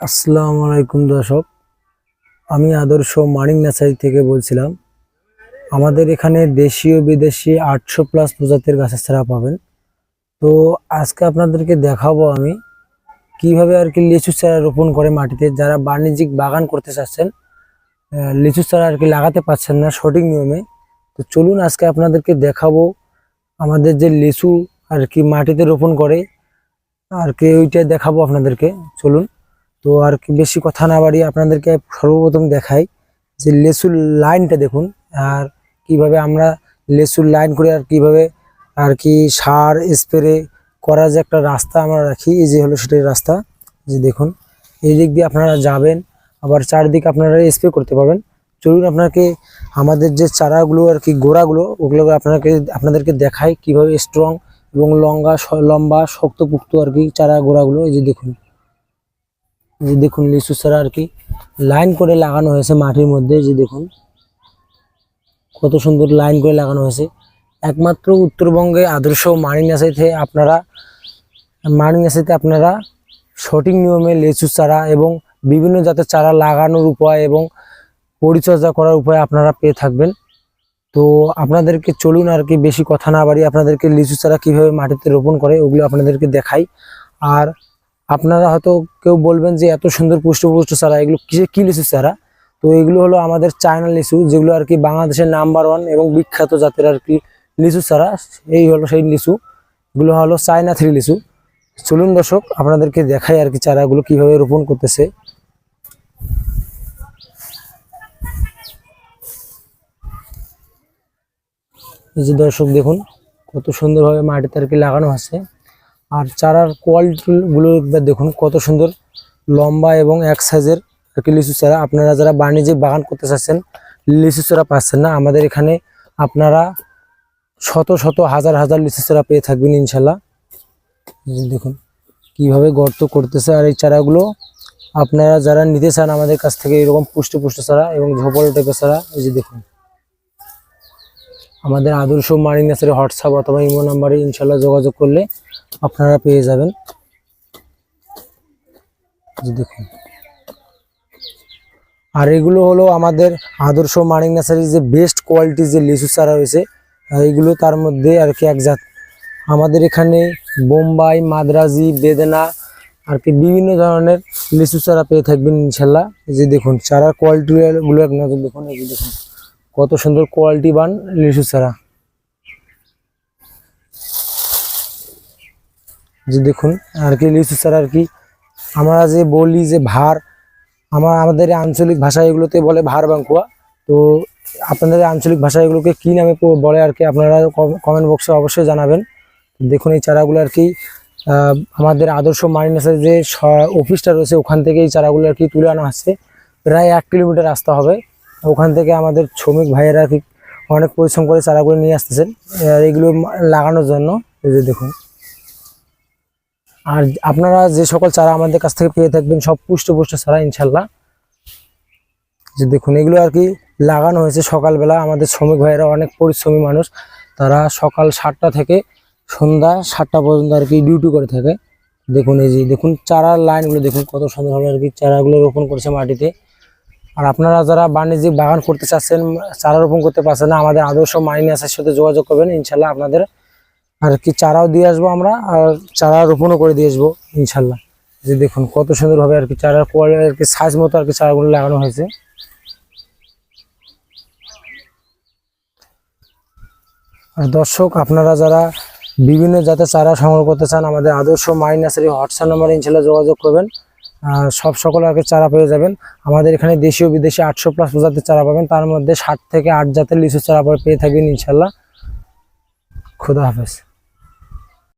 আসসালামু আলাইকুম দর্শক। আমি আদর্শ মানিক নার্সারি থেকে বলছিলাম, আমাদের এখানে দেশীয় বিদেশি আটশো প্লাস প্রজাতির গাছের চারা পাবেন। তো আজকে আপনাদেরকে দেখাবো আমি কীভাবে আর কি লিচু চারা রোপণ করে মাটিতে। যারা বাণিজ্যিক বাগান করতে চাচ্ছেন লিচু চারা আর কি লাগাতে পারছেন না সঠিক নিয়মে, তো চলুন আজকে আপনাদেরকে দেখাবো আমাদের যে লিচু আর কি মাটিতে রোপণ করে। আর কি ওইটা দেখাবো আপনাদেরকে। চলুন। তো আর কি বেশি কথা না বাড়িয়ে আপনাদেরকে সর্বপ্রথম দেখাই যে লেসুর লাইনটা দেখুন, আর কীভাবে আমরা লেসুর লাইন করে আর কীভাবে আর কি সার, স্প্রে করার যে একটা রাস্তা আমরা রাখি, এই যে হলো সেটাই রাস্তা। যে দেখুন, এই দিক দিয়ে আপনারা যাবেন, আবার চারদিকে আপনারা স্প্রে করতে পারবেন। চলুন আপনাকে আমাদের যে চারাগুলো আর কি গোড়াগুলো, ওগুলো আপনাকে, আপনাদেরকে দেখাই কীভাবে স্ট্রং এবং লম্বা লম্বা, শক্তপুক্ত আর কি চারা গোড়াগুলো। এই যে দেখুন যে দেখুন লিচু চারা আর কি লাইন করে লাগানো হয়েছে মাটির মধ্যে যে দেখুন। কত সুন্দর লাইন করে লাগানো হয়েছে। একমাত্র উত্তরবঙ্গে আদর্শ মানি নার্সারিতে আপনারা মানি নার্সারিতে আপনারা সঠিক নিয়মে লিচু চারা এবং বিভিন্ন জাতের চারা লাগানোর উপায় এবং পরিচর্যা করার উপায় আপনারা পেয়ে থাকবেন। তো আপনাদেরকে চলুন আর কি বেশি কথা না বাড়ি আপনাদেরকে লিচু চারা কীভাবে মাটিতে রোপণ করে ওগুলো আপনাদেরকে দেখাই। আর আপনারা হয়তো কেউ বলবেন যে এত সুন্দর পুষ্টপুষ্ট চারা, এগুলো কিসে কী লিচু চারা? তো এগুলো হলো আমাদের চায়না লিচু, যেগুলো আর কি বাংলাদেশের নাম্বার ওয়ান এবং বিখ্যাত জাতের আর কি লিচু চারা। এই হলো সেই লিচু। এগুলো হলো চায়না থ্রি লিচু। চলুন দর্শক, আপনাদেরকে দেখাই আর কি চারাগুলো কীভাবে রোপণ করতেছে। যে দর্শক দেখুন, কত সুন্দরভাবে মাটিতে আর কি লাগানো আছে। আর চারার কোয়ালিটিগুলো একবার দেখুন, কত সুন্দর। লম্বা এবং এক সাইজের লিচু চারা। আপনারা যারা বাণিজ্যিক বাগান করতে চাচ্ছেন, লিচু চারা পাচ্ছেন না, আমাদের এখানে আপনারা শত শত, হাজার হাজার লিচু চারা পেয়ে থাকবেন ইনশাল্লাহ। দেখুন, কীভাবে গর্ত করতেছে আর এই চারাগুলো। আপনারা যারা নিতে চান আমাদের কাছ থেকে এরকম পুষ্ট পুষ্ট চারা এবং ঝোপল টাইপের চারা, এই যে দেখুন। আমাদের আদর্শ মারি নার্সারি, হোয়াটসঅ্যাপ অথবা ইমো নাম্বারে ইনশাল্লাহ যোগাযোগ করলে আপনারা পেয়ে যাবেন। দেখুন। আর এগুলো হলো আমাদের আদর্শ মানিক নার্সারির যে বেস্ট কোয়ালিটি যে লিচু চারা রয়েছে আহ, এইগুলো তার মধ্যে আর কি এক জাত। আমাদের এখানে বোম্বাই মাদ্রাজি বেদেনা আর কি বিভিন্ন ধরনের লিচু চারা পেয়ে থাকবেন ইনশাল্লাহ। যে দেখুন চারার কোয়ালিটিগুলো এক নজর দেখুন দেখুন। কত সুন্দর কোয়ালিটি বান লিচু চারা। যে দেখুন, আর কি লিচু চারা আর কি। আমরা যে বলি যে ভার আমার আমাদের আঞ্চলিক ভাষা এগুলোতে বলে ভার বাঙ্কুয়া তো আপনাদের আঞ্চলিক ভাষা এগুলোকে কী নামে বলে আর কি আপনারা কমেন্ট বক্সে অবশ্যই জানাবেন। দেখুন এই চারাগুলো আর কি আমাদের আদর্শ মারিনাসের যে অফিসটা রয়েছে, ওখান থেকে এই চারাগুলো আর কি তুলে আনা হচ্ছে। প্রায় এক কিলোমিটার রাস্তা হবে। ওখান থেকে আমাদের শ্রমিক ভাইয়েরা কি অনেক পরিশ্রম করে চারাগুলো নিয়ে আসতেছেন। এগুলো লাগানোর জন্য, এই যে দেখুন। আর আপনারা যে সকল চারা আমাদের কাছ থেকে পেয়ে থাকবেন, সব পুষ্ট পুষ্ট চারা ইনশাল্লাহ। যে দেখুন, এগুলো আর কি লাগানো হয়েছে সকালবেলা। আমাদের শ্রমিক ভাইয়েরা অনেক পরিশ্রমী মানুষ। তারা সকাল সাতটা থেকে সন্ধ্যা সাতটা পর্যন্ত আর কি ডিউটি করে থাকে। দেখুন, এই যে দেখুন, চারার লাইনগুলো দেখুন, কত সুন্দরভাবে আর কি চারাগুলো রোপণ করেছে মাটিতে। আর আপনারা যারা বাণিজ্যিক বাগান করতে চাচ্ছেন, চারা রোপণ করতে পারছেন না, আমাদের আদর্শ মাইনাসের সাথে যোগাযোগ করবেন। ইনশাল্লাহ আপনাদের আর কি চারাও দিয়ে আসব আমরা, আর চারা রোপণও করে দিয়ে আসব, ইনশাল্লাহ। যে দেখুন, কত সুন্দরভাবে আর কি চারার কোয়ালিটি আর কি সাইজ মতো আর কি চারাগুলো লাগানো হয়েছে। আর দর্শক, আপনারা যারা বিভিন্ন জাতের চারা সংগ্রহ করতে চান, আমাদের আদর্শ মাই নার্সারি হোয়াটসঅ্যাপ নাম্বারে ইনশাল্লাহ যোগাযোগ করবেন। সব সকল আর কি চারা পেয়ে যাবেন। আমাদের এখানে দেশীয় বিদেশি আটশো প্লাস প্রজাতির চারা পাবেন। তার মধ্যে ষাট থেকে আট জাতের লিচু চারা পেয়ে থাকবেন, ইনশাল্লাহ। খুদা হাফেজ।